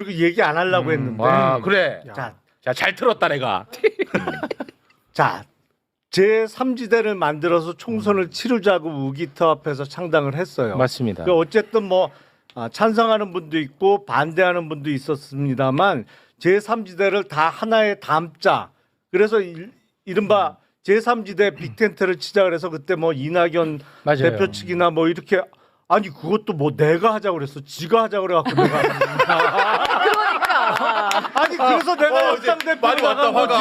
그리고 얘기 안 하려고 했는데. 와 그래. 자, 자 잘 들었다 내가. 자, 제 3지대를 만들어서 총선을 치르자고 우기터 앞에서 창당을 했어요. 맞습니다. 그 어쨌든 뭐 아, 찬성하는 분도 있고 반대하는 분도 있었습니다만 제 3지대를 다 하나에 담자. 그래서 일, 이른바 제 3지대 빅텐트를 치자 그래서 그때 뭐 이낙연 맞아요. 대표 측이나 뭐 이렇게 아니 그것도 뭐 내가 하자 그랬어. 지가 하자 그래 갖고 내가 아니 그래서 내가 협상 대표 많이 왔다, 거지.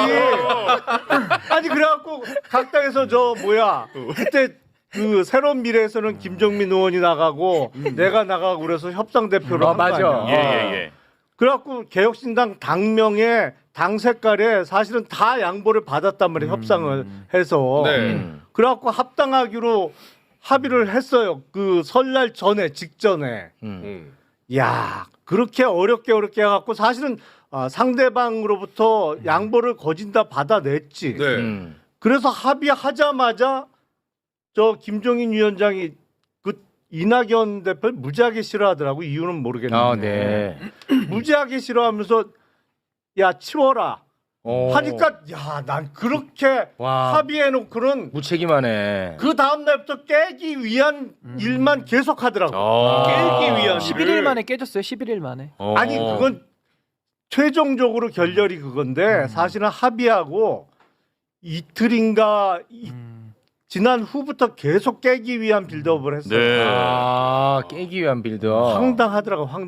아니 그래갖고 각 당에서 저 뭐야 그때 그 새로운 미래에서는 김정민 의원이 나가고 내가 나가고 그래서 협상 대표를 어, 한거 맞아. 아니야. 예, 예, 예. 그래갖고 개혁신당 당명에 당 색깔에 사실은 다 양보를 받았단 말이에요 협상을 해서. 네. 음. 그래갖고 합당하기로 합의를 했어요. 그 설날 전에 직전에. 음. 음. 야 그렇게 어렵게 어렵게 해갖고 사실은 아, 상대방으로부터 양보를 거진다 받아냈지. 네. 음. 그래서 합의하자마자 저 김종인 위원장이 그 이낙연 대표를 무지하게 싫어하더라고 이유는 모르겠는데 아 네. 무지하게 싫어하면서 야 치워라 어. 하니까 야 난 그렇게 와. 합의해놓고는 무책임하네. 그 다음 날부터 깨기 위한 일만 계속하더라고. 어. 깨기 위한 11일 만에 깨졌어요. 11일 만에. 어. 아니 그건 최종적으로 결렬이 그건데 사실은 합의하고 이틀인가 이- 지난 후부터 계속 깨기 위한 빌드업을 했어요. 네. 아 깨기 위한 빌드. 황당하더라고 황.